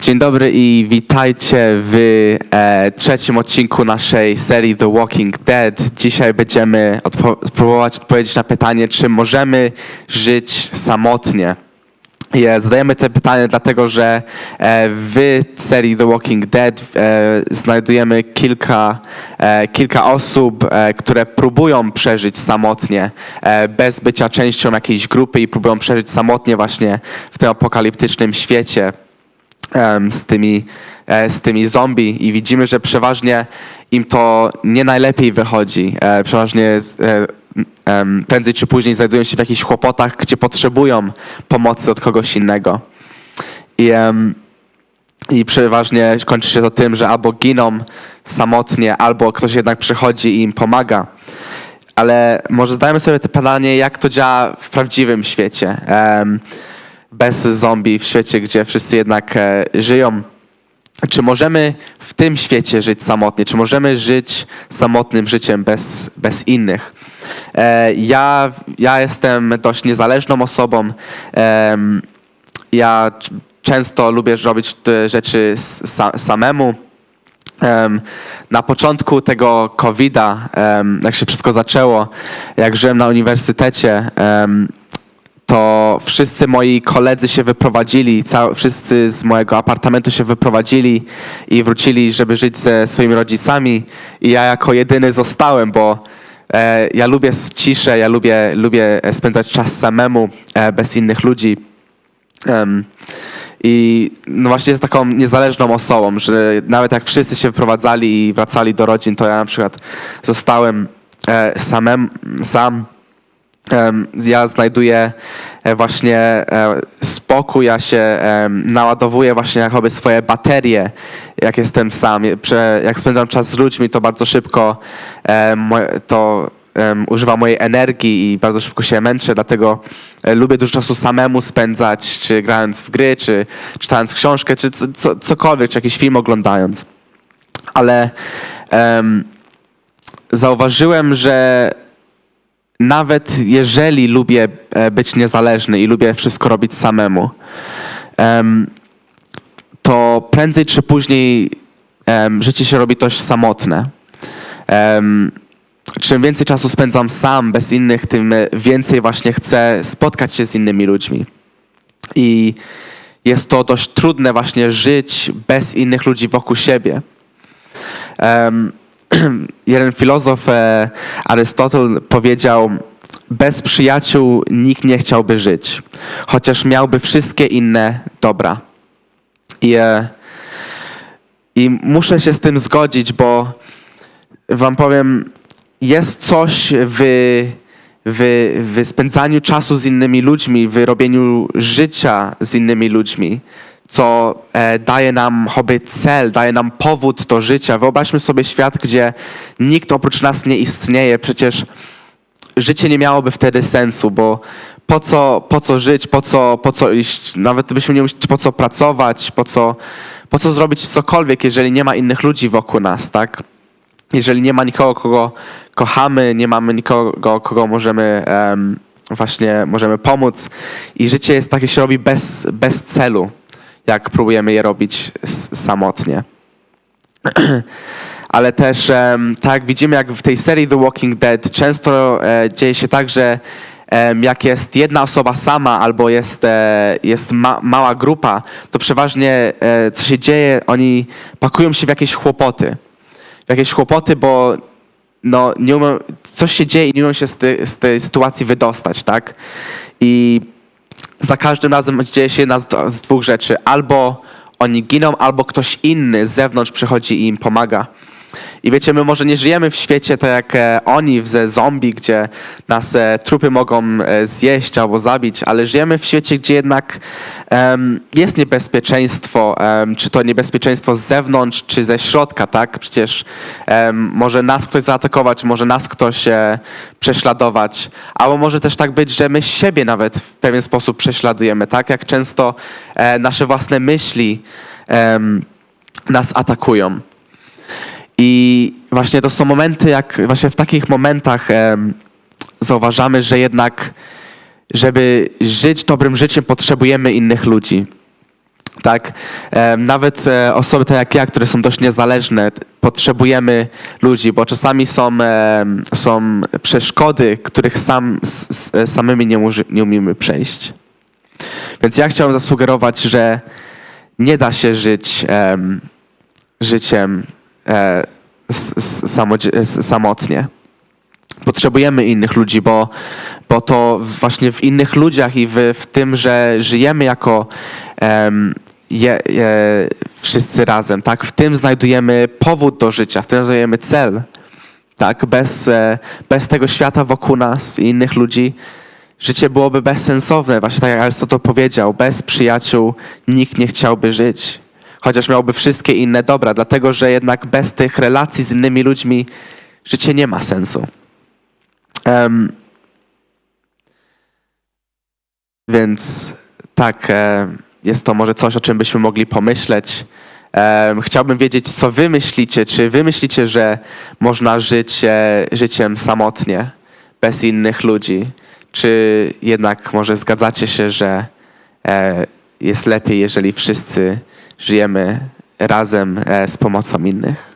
Dzień dobry i witajcie w e, trzecim odcinku naszej serii The Walking Dead. Dzisiaj będziemy odpo- spróbować odpowiedzieć na pytanie, czy możemy żyć samotnie. Je, zadajemy te pytanie dlatego, że e, w serii The Walking Dead e, znajdujemy kilka, e, kilka osób, e, które próbują przeżyć samotnie, e, bez bycia częścią jakiejś grupy i próbują przeżyć samotnie właśnie w tym apokaliptycznym świecie z tymi, e, z tymi zombie i widzimy, że przeważnie im to nie najlepiej wychodzi. E, Przeważnie e, prędzej czy później znajdują się w jakichś kłopotach, gdzie potrzebują pomocy od kogoś innego. I, i przeważnie kończy się to tym, że albo giną samotnie, albo ktoś jednak przychodzi i im pomaga. Ale może zdajemy sobie to pytanie, jak to działa w prawdziwym świecie. Bez zombie, w świecie, gdzie wszyscy jednak e, żyją. Czy możemy w tym świecie żyć samotnie? Czy możemy żyć samotnym życiem bez, bez innych? E, ja, ja jestem dość niezależną osobą. Ja często lubię robić rzeczy samemu. Em, na początku tego COVID-a, jak się wszystko zaczęło, jak żyłem na uniwersytecie, to wszyscy moi koledzy się wyprowadzili, ca- wszyscy z mojego apartamentu się wyprowadzili i wrócili, żeby żyć ze swoimi rodzicami i ja jako jedyny zostałem, bo e, ja lubię ciszę, ja lubię, lubię e, spędzać czas samemu, e, bez innych ludzi. Em, I no właśnie jest taką niezależną osobą, że nawet jak wszyscy się wyprowadzali i wracali do rodzin, to ja na przykład zostałem e, samem, sam. Ja znajduję e, właśnie e, spokój, ja się naładowuję właśnie jakoby swoje baterie, jak jestem sam. Jak spędzam czas z ludźmi, to bardzo szybko to em, używam mojej energii i bardzo szybko się męczę, dlatego e, lubię dużo czasu samemu spędzać, czy grając w gry, czy czytając książkę, czy co, co, cokolwiek, czy jakiś film oglądając. Ale em, zauważyłem, że nawet jeżeli lubię e, być niezależny i lubię wszystko robić samemu, em, to prędzej czy później życie się robi dość samotne. Czym więcej czasu spędzam sam, bez innych, tym więcej właśnie chcę spotkać się z innymi ludźmi. I jest to dość trudne właśnie żyć bez innych ludzi wokół siebie. jeden filozof, e, Arystotel, powiedział: Bez przyjaciół nikt nie chciałby żyć, chociaż miałby wszystkie inne dobra. I, e, I muszę się z tym zgodzić, bo Wam powiem, jest coś w, w, w spędzaniu czasu z innymi ludźmi, w robieniu życia z innymi ludźmi, co e, daje nam choby cel, daje nam powód do życia. Wyobraźmy sobie świat, gdzie nikt oprócz nas nie istnieje. Przecież życie nie miałoby wtedy sensu, bo po co, po co żyć, po co, po co iść, nawet byśmy nie musieli, po co pracować, po co, po co zrobić cokolwiek, jeżeli nie ma innych ludzi wokół nas, tak? Jeżeli nie ma nikogo, kogo kochamy, nie mamy nikogo, kogo możemy em, właśnie możemy pomóc i życie jest takie się robi bez, bez celu, jak próbujemy je robić samotnie. Ale też, tak widzimy, jak w tej serii The Walking Dead, często e, dzieje się tak, że jak jest jedna osoba sama albo jest, e, jest ma, mała grupa, to przeważnie e, co się dzieje, oni pakują się w jakieś chłopoty. W jakieś chłopoty, bo no, nie umiem, coś się dzieje i nie umiem się z, ty, z tej sytuacji wydostać, tak? I za każdym razem dzieje się jedna z, dwóch rzeczy. Albo oni giną, albo ktoś inny z zewnątrz przychodzi i im pomaga. I wiecie, my może nie żyjemy w świecie tak jak e, oni, ze zombie, gdzie nas e, trupy mogą e, zjeść albo zabić, ale żyjemy w świecie, gdzie jednak em, jest niebezpieczeństwo, em, czy to niebezpieczeństwo z zewnątrz, czy ze środka, tak? Przecież em, może nas ktoś zaatakować, może nas ktoś e, prześladować, albo może też tak być, że my siebie nawet w pewien sposób prześladujemy, tak? Jak często e, nasze własne myśli nas atakują. I właśnie to są momenty, jak właśnie w takich momentach zauważamy, że jednak, żeby żyć dobrym życiem, potrzebujemy innych ludzi. Tak, e, nawet e, osoby tak jak ja, które są dość niezależne, potrzebujemy ludzi, bo czasami są, e, są przeszkody, których sam, s, s, samymi nie, uży, nie umiemy przejść. Więc ja chciałem zasugerować, że nie da się żyć em, życiem e, samotnie. Potrzebujemy innych ludzi, bo, bo to właśnie w innych ludziach i w, w tym, że żyjemy jako em, je, je, wszyscy razem, tak? W tym znajdujemy powód do życia, w tym znajdujemy cel. Tak? Bez, e, bez tego świata wokół nas i innych ludzi życie byłoby bezsensowne. Właśnie tak jak Aristotle powiedział, bez przyjaciół nikt nie chciałby żyć. Chociaż miałby wszystkie inne dobra, dlatego że jednak bez tych relacji z innymi ludźmi życie nie ma sensu. Em, więc tak, e, jest to może coś, o czym byśmy mogli pomyśleć. Chciałbym wiedzieć, co wy myślicie. Czy wy myślicie, że można żyć e, życiem samotnie, bez innych ludzi? Czy jednak może zgadzacie się, że e, jest lepiej, jeżeli wszyscy żyjemy razem e, z pomocą innych?